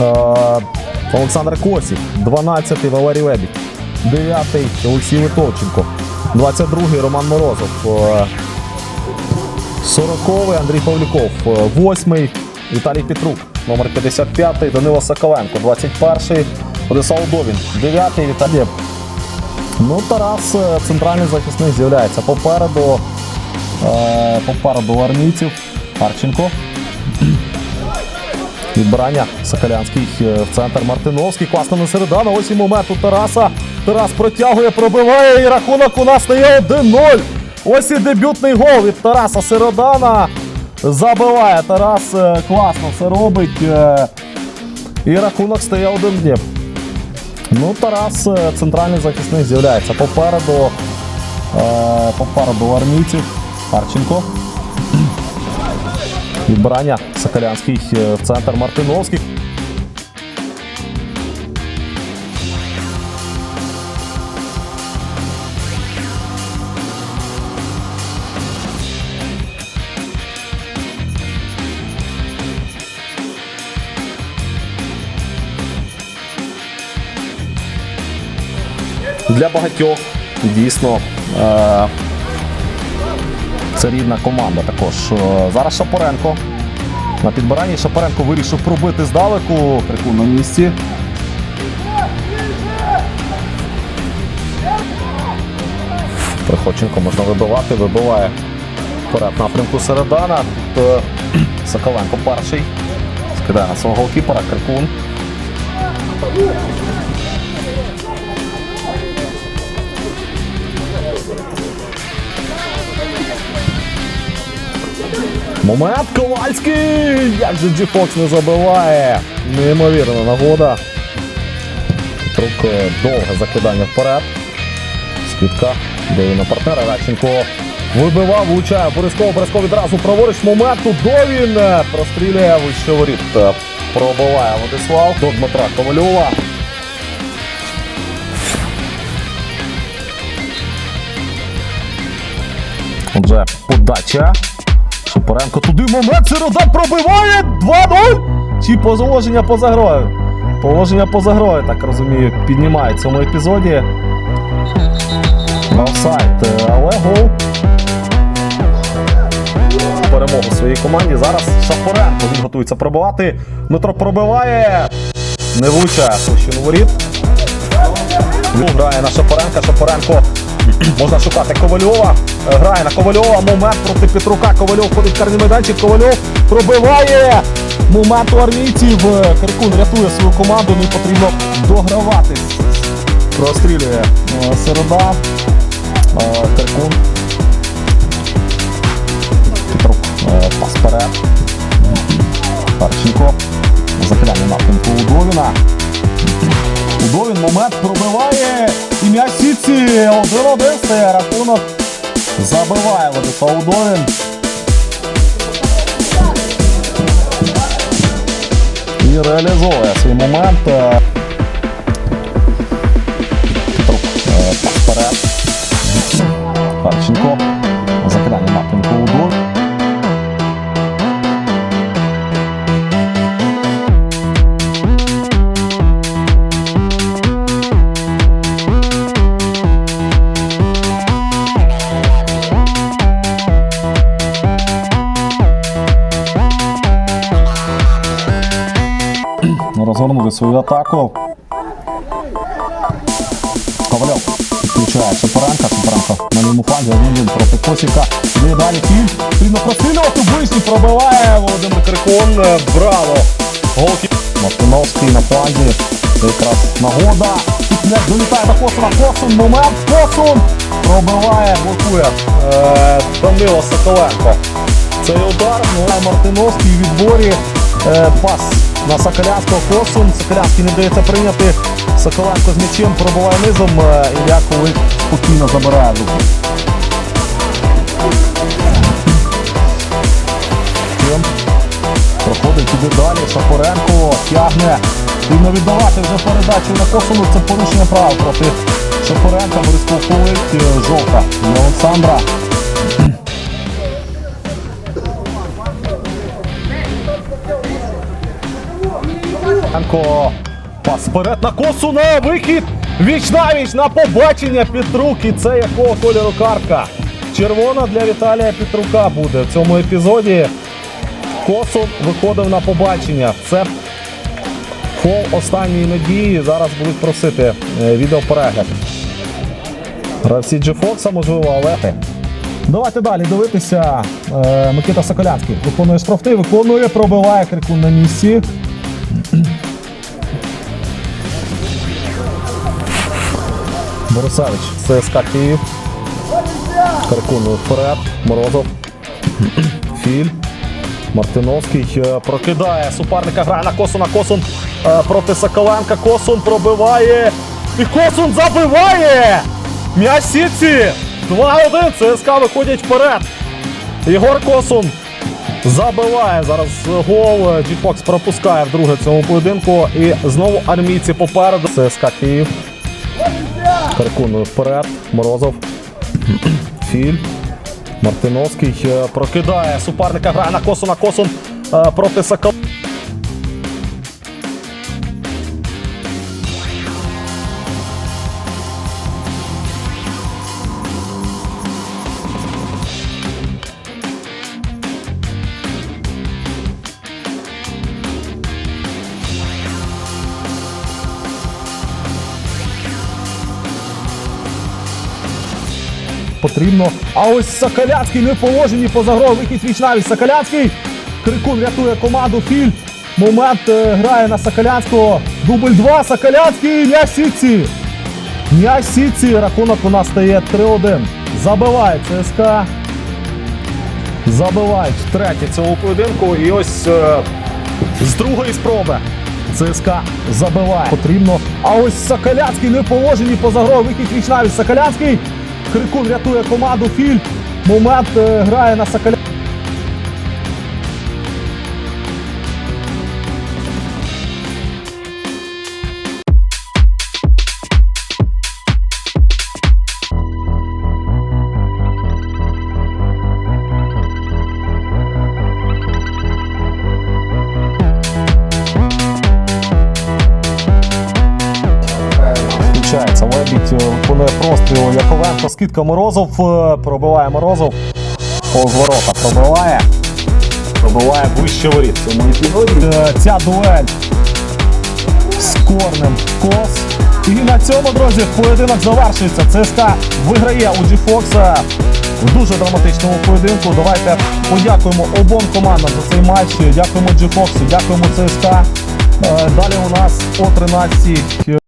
Е, Олександр Косів, 12-й Валерій Лебідь, 9-й Олексій Литовченко, 22-й Роман Морозов, е, 40-й Андрій Павлюков, е, 8-й Віталій Петрук, номер 55-й Данило Соколенко, 21-й Владислав Удовін, 9-й Віталій. Ну, Тарас, е, центральний захисник, з'являється попереду. Е, попереду армійців. Харченко. Відбирання Соколянський е, в центр Мартиновський. Класно на середана. Ось і момент у Тараса. Тарас протягує, пробиває і рахунок у нас стає 1-0. Ось і дебютний гол від Тараса Середана. Забиває Тарас е, класно все робить. е, І рахунок стає 1-0. Ну, Тарас, центральний захисник, з'являється попереду. Попереду армійців. Харченко. Відбирання Соколянський е, в центр Мартиновський. Для багатьох дійсно е, це рідна команда також. Е, Зараз Шапоренко. На підбиранні Шапоренко вирішив пробити здалеку. Крикун на місці. Приходченко можна вибивати, вибиває вперед напрямку Середана. Тут е, Соколенко перший. Скидає на свого голкіпера Крикун. Момент Ковальський! Як же Джі Фокс не забиває! Неймовірна нагода. Петрук е, довге закидання вперед. Скидка. Дає на партнера Радченко. Вибивав, влучає Борисково. Борисково відразу праворуч моменту. Довін е, прострілює вище воріт. Е, Пробиває Владислав до Дмитра Ковальова. Отже, подача. Шапоренко туди момент. Сирода пробиває 2-0. Чи положення поза грою? Положення поза грою, так розумію, піднімає в цьому епізоді. Офсайд, е, але гол. Перемогу своїй команді. Зараз Шапоренко він готується пробивати. Дмитро пробиває. Не влучає площину воріт. Грає на Шапоренка. Шапоренко можна шукати Ковальова. Е, Грає на Ковальова. Момент проти Петрука. Ковальов ходить в карний майданчик. Ковальов пробиває. Момент у армійців. Каркун рятує свою команду. Не потрібно дограватись. Прострілює е, Середа. Е, Каркун. Петрук. Пас вперед. Харченко. Закидання напрямку Удовіна. Удовін момент пробиває і м'яч сітці. 1-1 стає рахунок. Забиває Владислав Удовін. І реалізовує свій момент. Розгорнути свою атаку. Ковальов підключає Шапоренка. Шапоренко на лівому фланзі. Один проти Косіка. Іде далі кіль. Потрібно прострілювати. Вишні пробиває Володимир Крикон. Браво! Голки. Мартиновський на фланзі. Це якраз нагода. Не долітає до Косуна. Косун. Момент. Косун. Пробиває, блокує. Е, Данило Соколенко. Цей удар ну, Мартиновський у відборі. Е, пас на Соколянського Косун. Соколянський не вдається прийняти. Соколенко з м'ячем пробиває низом. Е, Ілля Ковик спокійно забирає руки. Проходить туди далі. Шапоренко тягне. Потрібно віддавати вже передачу на Косуну. Це порушення прав проти Шапоренка. Борис Ковковик. Е, Жовта Олександра. Анко. Пас вперед на косу на вихід. Віч навіч на побачення Петрук. І це якого кольору картка. Червона для Віталія Петрука буде в цьому епізоді. Косун виходив на побачення. Це фол останньої надії. Зараз будуть просити е, відеоперегляд. Гравці Джефокса, можливо, але. Давайте далі дивитися. Е, Микита Соколянський виконує штрафти, виконує, пробиває крикун на місці. Борисевич, ЦСКА Київ. Крикунує вперед. Морозов. Філь. Мартиновський е, прокидає суперника, грає на Косуна. Косун е, проти Соколенка. Косун пробиває. І Косун забиває! М'яч сітці! 2-1. ЦСКА виходять вперед. Єгор Косун забиває зараз гол. Джіфокс пропускає вдруге в цьому поєдинку. І знову армійці попереду. ЦСКА Київ. Переконує вперед. Морозов. Філь. Мартиновський е, прокидає суперника, грає на Косуна. Косун косу проти Сокол. Потрібно. А ось Соколянський не в положенні поза. Вихід віч навіть Соколянський. Крикун рятує команду. Філь. Момент е, грає на Соколянського. Дубль 2. Соколянський. М'яч сітці. М'яч сітці. Рахунок у нас стає 3-1. Забиває ЦСКА. Забивають втретє цього поєдинку. І ось е, з другої спроби. ЦСКА забиває. Потрібно. А ось Соколянський не в положенні поза. Вихід віч навіть Соколянський. Крикун рятує команду. Фільм Момент е, грає на Соколя. Лебідь, е, виконує простріл Яковенко, скидка Морозов, е, пробиває Морозов. Повзворота пробиває. Пробиває вище воріт. Е, Ця дуель з корнем кос. І на цьому, друзі, поєдинок завершується. ЦСКА виграє у G-Fox в дуже драматичному поєдинку. Давайте подякуємо обом командам за цей матч. Дякуємо G-Fox, дякуємо ЦСКА. Е, Далі у нас о 13